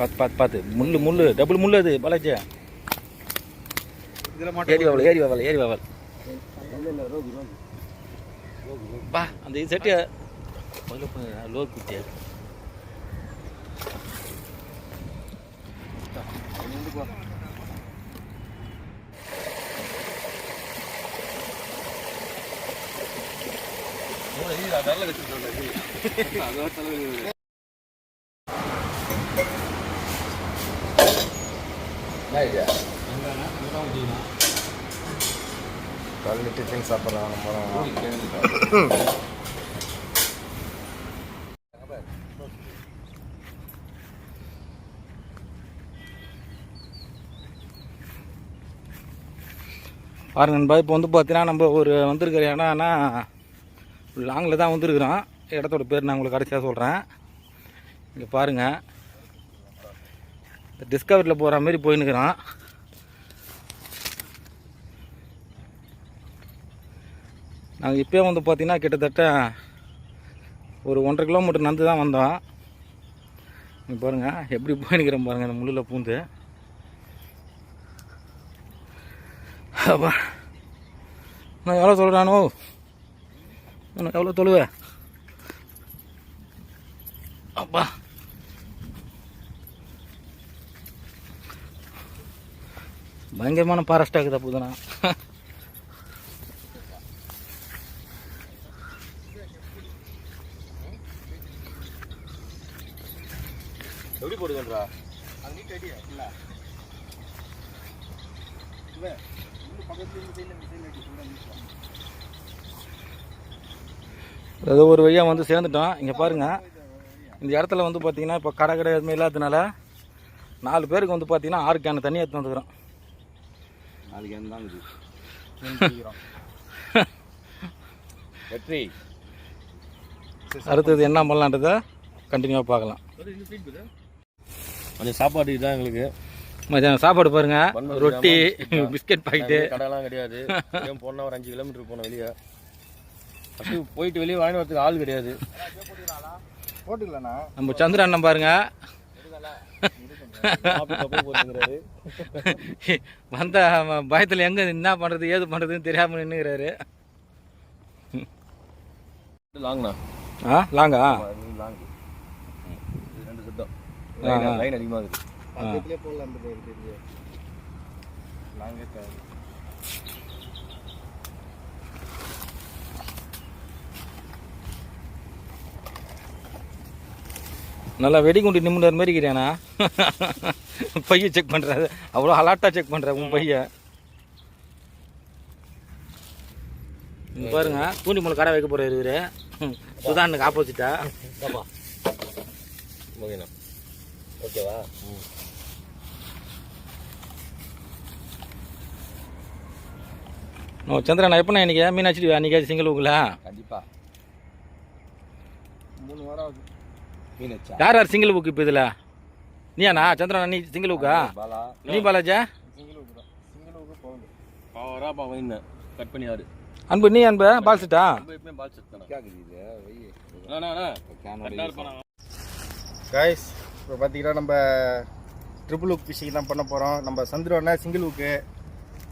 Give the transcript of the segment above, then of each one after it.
பார்த்து பார்த்து பார்த்து முள்ளு முள்ளு. டபுள் முள்ளு அது பாலாஜி. ஏரி வாவல் ஏரி வாவல் ஏரி வாவல் பா அந்த இது செட்டு லோ குட்டியா வந்து டிஃபன் சாப்பிட்றாங்க நம்ம பாருங்க நண்பா இப்போ வந்து பார்த்தீங்கன்னா நம்ம ஒரு வந்திருக்கிற இடம்னா லாங்கில் தான் வந்திருக்கிறோம். இடத்தோட பேர் நான் உங்களுக்கு கடைசியாக சொல்கிறேன் இங்கே பாருங்கள் டிஸ்கவரியில் போகிற மாதிரி போயின்னுக்கிறோம். நாங்கள் இப்போயே வந்து பார்த்திங்கன்னா கிட்டத்தட்ட ஒரு ஒன்றரை கிலோமீட்டர் நடந்து தான் வந்தோம். நீங்கள் பாருங்கள் எப்படி போயின்னுக்கிறோம் பாருங்கள் இந்த முள்ளில் பூந்து. அப்பா. நான் எவ்வளோ சொல்கிறானோ நான்? எவ்வளோ தொழுவேன் அப்பா. பயங்கரமான பாரஸ்டாக இருக்குது அப்போதுண்ணா எப்படி போடுங்கன்றா அது நீட் ஐடியா இல்லை. இல்லை இன்னும் பக்கத்துல இந்த சைடில் இந்த சைடில் அடி சொல்கிறேன் ஏதோ ஒரு வழியாக வந்து சேர்ந்துட்டோம். இங்கே பாருங்கள் இந்த இடத்துல வந்து பார்த்தீங்கன்னா இப்போ கடை கடை எதுவுமே இல்லாததுனால நாலு பேருக்கு வந்து பார்த்தீங்கன்னா ஆறு கேன் தண்ணி எடுத்து வந்துக்கிறோம் நாளைக்கு என்ன தான் வெற்றி. அடுத்தது என்ன பண்ணலான்றதை கண்டினியூவாக பார்க்கலாம். கொஞ்சம் சாப்பாடு தான் எங்களுக்கு. மத்தியானம் சாப்பாடு பாருங்க. ரொட்டி. Biscuit packet. கடைலாம் கிடையாது. போனால் ஒரு அஞ்சு கிலோமீட்டர் போனோம் வெளியே. ஃபஸ்ட்டு போயிட்டு வெளியே வாங்கி வரதுக்கு ஆள் கிடையாது. போட்டுக்கலண்ணா நம்ம சந்திர அண்ணன் பாருங்க. வந்த பயத்தில் எங்கே என்ன பண்ணுறது ஏது பண்ணுறதுன்னு தெரியாமல் நின்றுக்கிறாரு லாங்ண்ணா. ஆ லாங்கா? லாங் இது ரெண்டு சுத்தம் ஆ, ஆ. லைன் அதிகமாக இருக்குது ஆ. பக்கத்துலேயே போடலாம் தெரிஞ்சு லாங்கே நல்லா வெடிகுண்டு நிமிடர் மாதிரி இருக்கிறானா பைய செக் பண்ணுறாரு அவ்வளோ அலாட்டாக செக் பண்ணுற உன் பைய. இங்க பாருங்க தூண்டி மூணு கடை வைக்க போகிறாரு இவரு சுதானுக்கு ஆப்போசிட்டா ஓகேண்ணா. ஓகேவா? ஓ சந்திரன் எப்போ இன்னைக்கு? மீனாட்சி அன்றைக்கி சிங்கிள் ஊக்குல கண்டிப்பாக மூணு வாரம் ஆகுது. மீன் வச்சா யார் யார் சிங்கிள் புக் இப்போ இதில்? நீயாண்ணா? சந்திரன் நீ சிங்கிள் புக்கா பாலா. நீ பாலாஜா? சிங்கிள் ஊக்கு தான். சிங்கிள் ஊக்கு போகுது பாவரா பாவம் கட் பண்ணி அன்பு நீ அன்பு பால் சிட்டா பால் செட் தானே? கைஸ் இப்போ பார்த்தீங்கன்னா நம்ம ட்ரிபிள் ஊக் ஃபிஷிங் தான் பண்ண போகிறோம் நம்ம சந்திரோன்னா சிங்கிள் ஊக்கு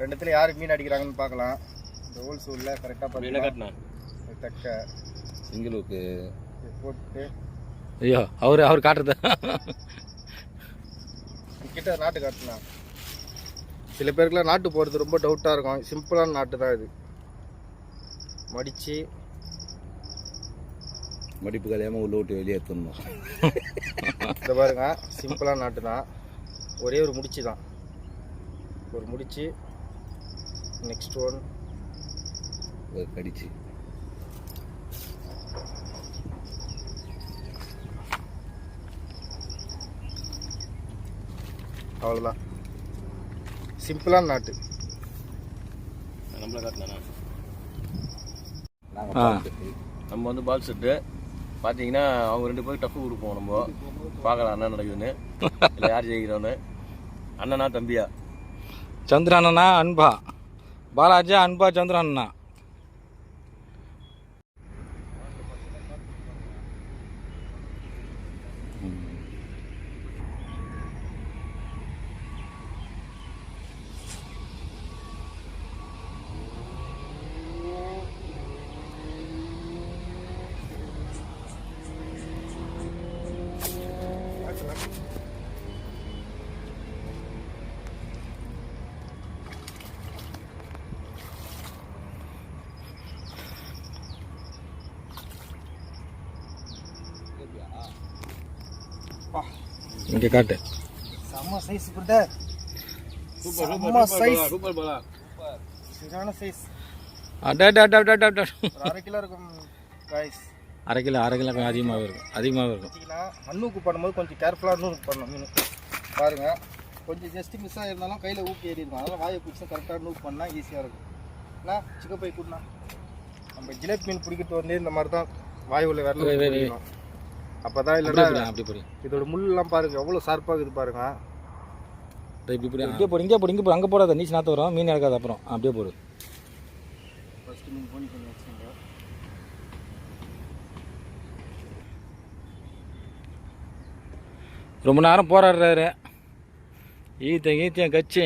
ரெண்டுத்துல யார் மீன் அடிக்கிறாங்கன்னு பார்க்கலாம். இந்த ஹோல் சூலில் கரெக்டாக பார்த்தீங்கன்னா தக்க சிங்கிள் ஊக்கு போட்டு. ஐயோ அவர் அவர் காட்டுறது. கிட்ட நாட்டு காட்டுனா. சில பேருக்குலாம் நாட்டு போகிறது ரொம்ப டவுட்டாக இருக்கும். சிம்பிளான நாட்டு தான் இது. மடித்து மடிப்பு கலையாமல் உள்ள விட்டு வெளியே எடுத்துடணும். இந்த பாருங்க சிம்பிளான நாட்டு தான் ஒரே ஒரு முடிச்சு தான். ஒரு முடிச்சு நெக்ஸ்ட் ஒன் ஒரு கடிச்சு. அவ்வளோதான் சிம்பிளான நாட்டு. நம்மள காட்டினா நம்ம வந்து பால் செட்டு. பார்த்தீங்கன்னா அவங்க ரெண்டு பேரும் டஃப் கொடுப்போம் நம்ம பார்க்கலாம் என்ன நடக்குதுன்னு. இல்லை யார் ஜெயிக்கிறோன்னு. அண்ணனா தம்பியா? சந்திரனா அன்பா? பாலாஜா அன்பா சந்திரனா இங்கே காட்டு. செம்ம சைஸ் பிரதர் செம்ம சைஸ் சூப்பர் பாலா சரியான சைஸ் அடா அடா அடா அடா அடா ஒரு அரை கிலோ இருக்கும் காய்ஸ் அரை கிலோ அரை கிலோ கொஞ்சம் அதிகமாகவே இருக்கும். அதிகமாகவே இருக்கும். அன்னூக்கு பண்ணும்போது கொஞ்சம் கேர்ஃபுல்லாக அன்னூக்கு பண்ணணும் மீன். பாருங்க. கொஞ்சம் ஜஸ்ட் மிஸ் ஆகிருந்தாலும் கையில் ஊக்கி ஏறி இருக்கும் அதெல்லாம் வாயை பிடிச்சி கரெக்டாக நூக் பண்ணால் ஈஸியாக இருக்கும். என்ன சிக்க போய் கூட்டினா நம்ம ஜிலேபி மீன் பிடிக்கிறது வந்து இந்த மாதிரி தான் வாய் உள்ள வை, வை, வை. வரணும் அப்போ தான் அப்படியே இல்லைன்னா போடு, அப்படியே போடு இதோட முள்ளெல்லாம் பாருங்க எவ்வளோ ஷார்ப்பாக இருக்குது பாருங்க. இப்படி போடு இங்கே போடு இங்கே போடு இங்கே போடு. அங்கே போடாத நீச்சு நாற்று வரும். மீன் இறக்காது அப்புறம். அப்படியே போடு. ரொம்ப நேரம் போராடுறாரு. ஈத்த ஈத்தியம் கச்சி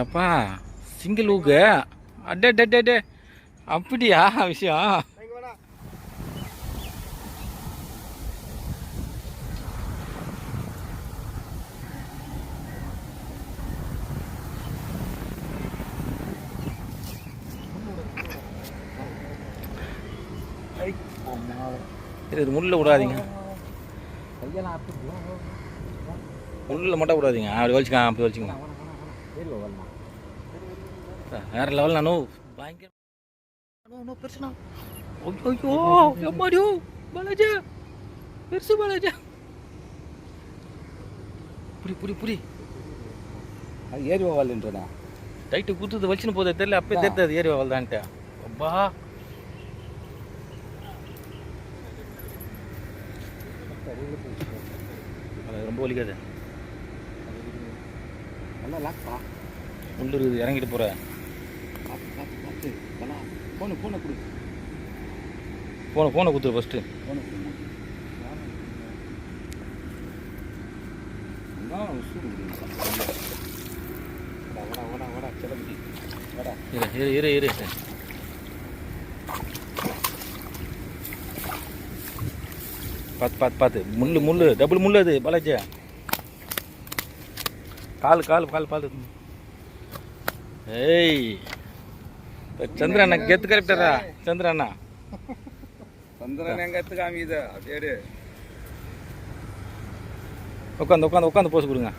ஏப்பா? சிங்கிள் ஊக்கு. அடே டே டே டே. அப்படியா விஷயம்? இது முள்ளில் விடாதீங்க. முள்ளில் மட்டும் விடாதீங்க. அப்படி வலிச்சுக்க அப்படி வலிச்சுக்கங்க வேற லெவல் நானும் பயங்கர பெருசுண்ணா. ஐயோ எம்மாடியோ பாலாஜா பெருசு பாலாஜா. புடி புடி புடி. அது ஏறி வால்ன்றா டைட்டு குத்துது வச்சுன்னு போதே தெரியல அப்பயே தெரியாது ஏறி வளர்தான்ட்டு அப்பா. அது ரொம்ப வலிக்காது. நல்லா லாக்பா இருக்குது இறங்கிட்டு போற. பார்த்து பலா ஃபோனு ஃபோனை கொடு. ஃபோனை ஃபோனை குத்துரு ஃபஸ்ட்டு ஃபோனை இரு இரு இரு இரு. பார்த்து பார்த்து பார்த்து முள்ளு முள்ளு. டபுள் முள்ளு அது பாலாஜி. கால் கால் கால் பார்த்து ஏய். அண்ணா கெத்து கரெக்டரா சந்திர அண்ணா. சந்திரன் எங்க எடுத்து காமிக்குது? அப்படியே உட்காந்து உட்காந்து உட்காந்து போஸ் கொடுங்க.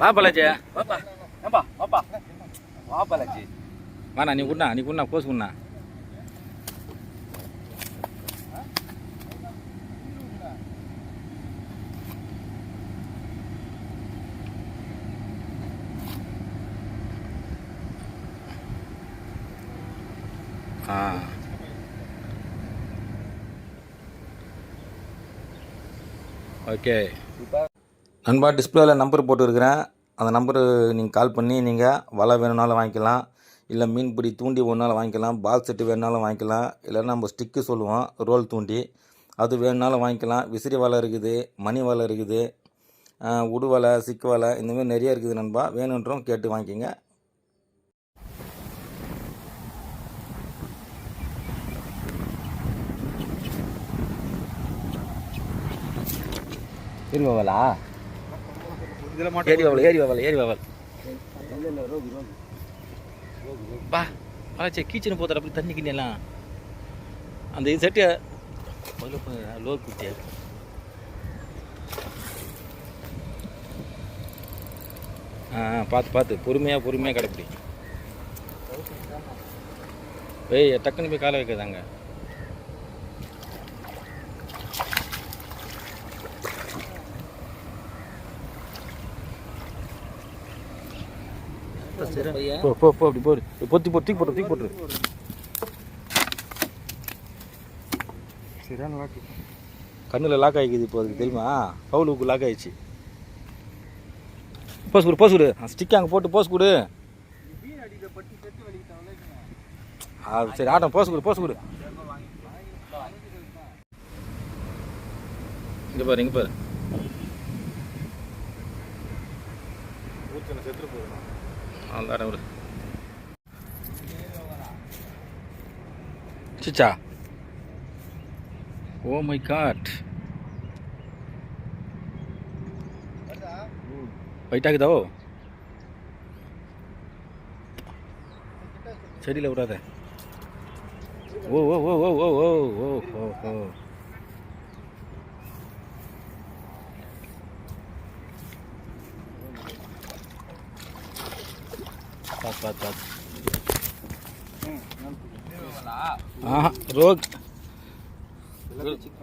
வா பாலாஜி. வாப்பா. வாப்பா. வா பாலாஜி. வாண்ணா நீ குண்ணா நீ குண்ணா போஸ் குண்ணா ஓகே. நண்பா டிஸ்பிளேல நம்பர் போட்டுருக்கிறேன். அந்த நம்பரு நீங்கள் கால் பண்ணி நீங்கள் வலை வேணும்னாலும் வாங்கிக்கலாம். இல்லை மீன்பிடி தூண்டி ஒன்றாலும் வாங்கிக்கலாம். பால் செட்டு வேணுனாலும் வாங்கிக்கலாம். இல்லைன்னா நம்ம ஸ்டிக்கு சொல்லுவோம் ரோல் தூண்டி. அது வேணுனாலும் வாங்கிக்கலாம். விசிறி வலை இருக்குது மணி வலை இருக்குது உடு வலை சிக்கு வலை இந்தமாரி நிறைய இருக்குது நண்பா. வேணுன்றோம் கேட்டு வாங்கிக்கோங்க. இதில் ஏரி வவல் ஏரி வவல் ஏரி வவல் பா ஆச்சே கீச்சனு போதார் அப்படி தண்ணி கிண்ணெல்லாம் அந்த இது செட்டு லோர் குட்டியா ஆ பார்த்து பார்த்து பொறுமையாக பொறுமையாக கடைப்பிடி. ஏய் டக்குன்னு போய் காலை வைக்காதாங்க போ போ போ அப்படி போடு. பொத்தி போட்டு தூக்கி போட்டு தூக்கி போட்டுரு சரியான வாட்டி கண்ணில் லாக் ஆகிக்குது இப்போ அதுக்கு தெரியுமா? பவுலுக்கு லாக் ஆயிடுச்சு. போஸ் கொடு போஸ் கொடு. ஸ்டிக் அங்கே போட்டு போஸ் கொடு. ஆ சரி ஆட்டம் போஸ் கொடு போஸ் கொடு. இங்கே பாரு இங்கே பாரு. ஊற்றின செத்து போயிடணும் அந்த ஒரு சிச்சா. ஓ மை காட் போயிட்டாக்குதாவோ செடியில் விடாத. ஓ ஓ ஓ ஓ ஓ ஓ ஓ ஓ ஓ. Pat, pat, pat. Ah, rogue.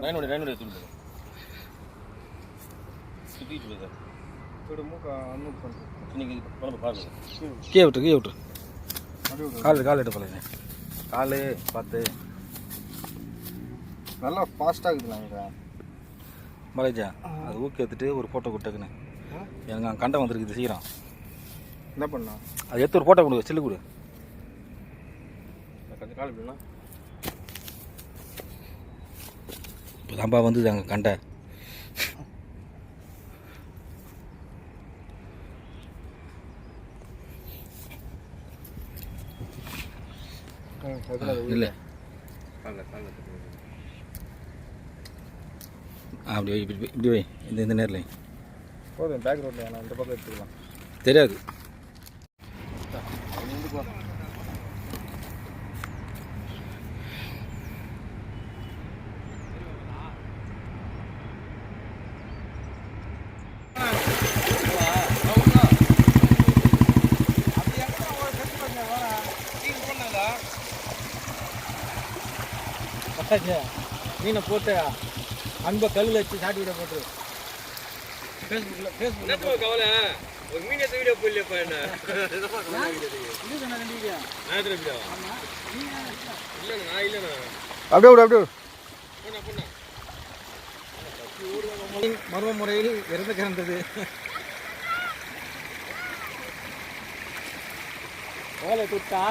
Rain would rain would do. Speed with it. கீழே விட்டு கீழே விட்டு கால் கால் எட்டு போல பார்த்து நல்லா ஃபாஸ்ட்டாக இருக்குதுங்களா மலைஜா அது ஊக்கி எடுத்துட்டு ஒரு ஃபோட்டோ கொடுத்துக்குன்னு. எனக்கு கண்டம் கண்டை வந்துருக்குது சீக்கிரம். என்ன பண்ணா? அது எடுத்து ஒரு ஃபோட்டோ கொடு செல்லு கொடு. கொஞ்சம் கால் எப்படின்னா இப்போ தான்ப்பா வந்தது அங்கே கண்டை. இல்லை. அப்படி இப்படி இப்படி வை. இந்த இந்த நேரில் போதும் பேக் ரோட்டில் நான் இந்த பக்கம் எடுத்துக்கலாம். தெரியாது. மீனை போட்டு அன்பை கல்லில் வச்சு சாட்டி விட போட்டு. ஃபேஸ்புக்கில் ஃபேஸ்புக்கில் கவலை? ஒரு மீன் எடுத்த வீடியோ போடலையப்பா என்ன? ரெண்டு வீடியோ. நான் இல்லைண்ணா நான் இல்லைண்ணா. அப்படியே விடு அப்படியே போண்ணா போண்ணா. மர்ம முறையில் இறந்து கிடந்தது. ஓலை துட்டா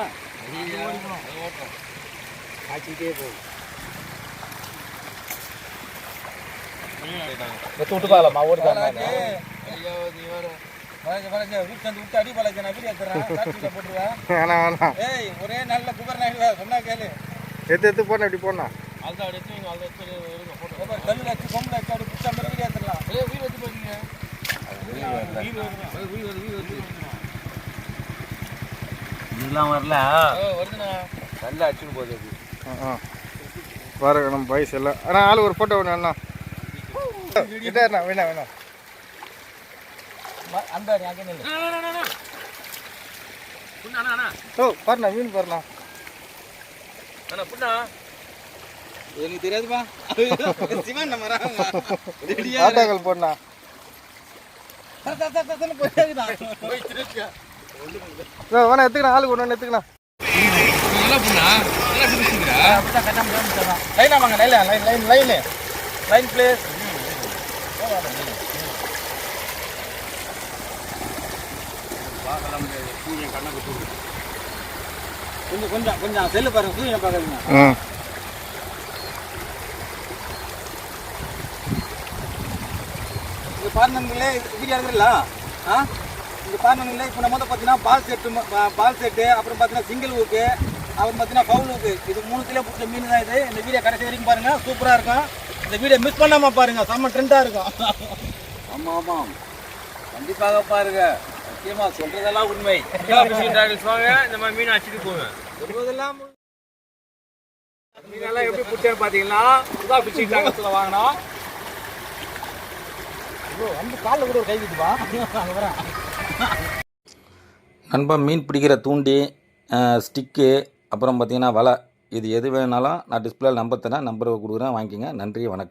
ஆச்சிக்கிட்டே போகும். விட்டு பார்க்கலாமா ஓடி ஒரே நல்ல குபர் நாயில சொன்னா கேளு எத்து எத்து போன இப்படி போனா அதான் அப்படி எடுத்து நீங்க அதை எடுத்து எடுங்க போட்டு கல்லு வச்சு கொம்பு வச்சு அப்படி குச்சா மாதிரி வீடு ஏத்தலாம் ஏ வீடு வச்சு போறீங்க இதெல்லாம் வரல. வருதுண்ணா நல்லா அடிச்சுட்டு போகுது வர நம்ம பாய்ஸ் ஆனால் ஆள் ஒரு ஃபோட்டோ ஒன்று அண்ணா ഇതായിരുന്ന വേണ വേണ ஓ போடணா வேணா லைன் ஆமாங்க line line line line place கொஞ்சம் கொஞ்சம் கொஞ்சம் செல்லு பாருங்க. சூரியனை பார்க்குறீங்க ம் இங்கே பாருங்களே வீடியோ எடுக்கிறீங்களா ஆ இங்கே பாருங்களே இப்போ நம்ம வந்து பார்த்தீங்கன்னா பால் செட்டு பா- பால் செட்டு அப்புறம் பார்த்தீங்கன்னா சிங்கிள் ஊக்கு அப்புறம் பார்த்தீங்கன்னா ஃபவுல் ஊக்கு இது மூணு கிலோ பிடிச்ச மீன் தான் இது இந்த வீடியோ கடைசி வரைக்கும் பாருங்க சூப்பராக இருக்கும் இந்த வீடியோ மிஸ் பண்ணாமல் பாருங்க. செம்ம ட்ரெண்டாக இருக்கும். ஆமாம் ஆமாம் கண்டிப்பாக பாருங்க. சத்தியமாக சொல்கிறதெல்லாம் உண்மை. வாங்க இந்த மாதிரி மீன் அடிச்சுட்டு போங்க. சொல்வதெல்லாம் மீனெல்லாம் எப்படி பிடிச்சேன்னு பார்த்தீங்கன்னா புதா ஃபிஷிங் டாங்கஸில் வாங்கினோம் வந்து காலில் கூட ஒரு கை விட்டுவா அங்கே வரேன். நண்பா மீன் பிடிக்கிற தூண்டி ஸ்டிக்கு அப்புறம் பார்த்தீங்கன்னா வலை. இது எது வேணாலும் நான் டிஸ்பிளே நம்பர் தரேன் நம்பரை கொடுக்குறேன் வாங்கிக்கோங்க. நன்றி வணக்கம்.